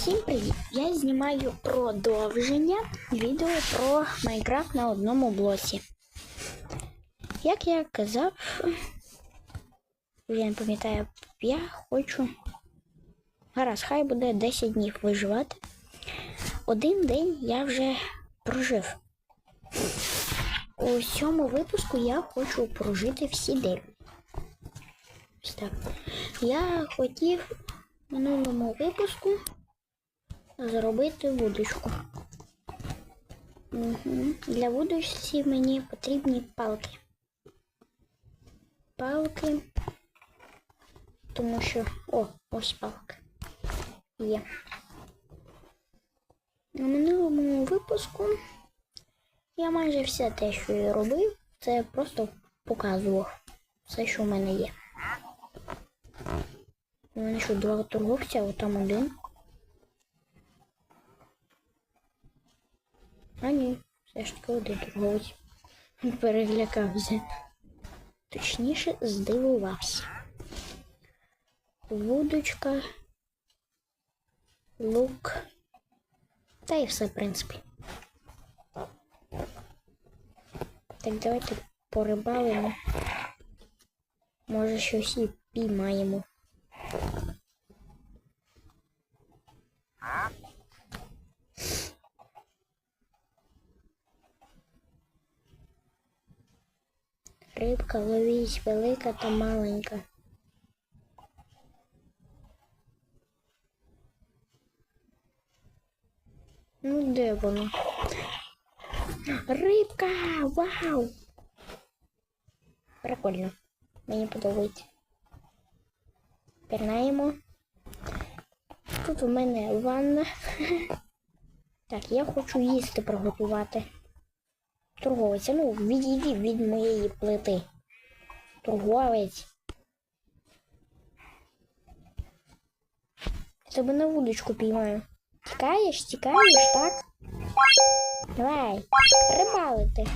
Всім привіт! Я знімаю продовження відео про Майнкрафт на одному блоці. Як я казав, я не пам'ятаю, я хочу. Гаразд, хай буде 10 днів виживати. Один день я вже прожив. У цьому випуску я хочу прожити всі 9. Ось так. Я хотів в минулому випуску зробити вудочку. Угу. Для вудочці мені потрібні палки. Палки. Тому що... О, ось палка. Є. На минулому випуску я майже все те, що я робив, це просто показував все, що в мене є. У мене що два торговця, там один. А ні, все ж таки один торговець. Перелякався. Точніше, здивувався. Вудочка, лук. Та і все, в принципі. Так, давайте порибалимо. Може, щось і піймаємо. Рибка ловіть велика та маленька. Ну, де воно? Рибка! Вау! Прикольно. Мені подобається. Пірнаємо. Тут у мене ванна. Так, я хочу їсти приготувати. Торговець, ну відійди від моєї плити. Торговець. Я тебе на вудочку піймаю. Тікаєш, тікаєш, так? Давай, рибалити.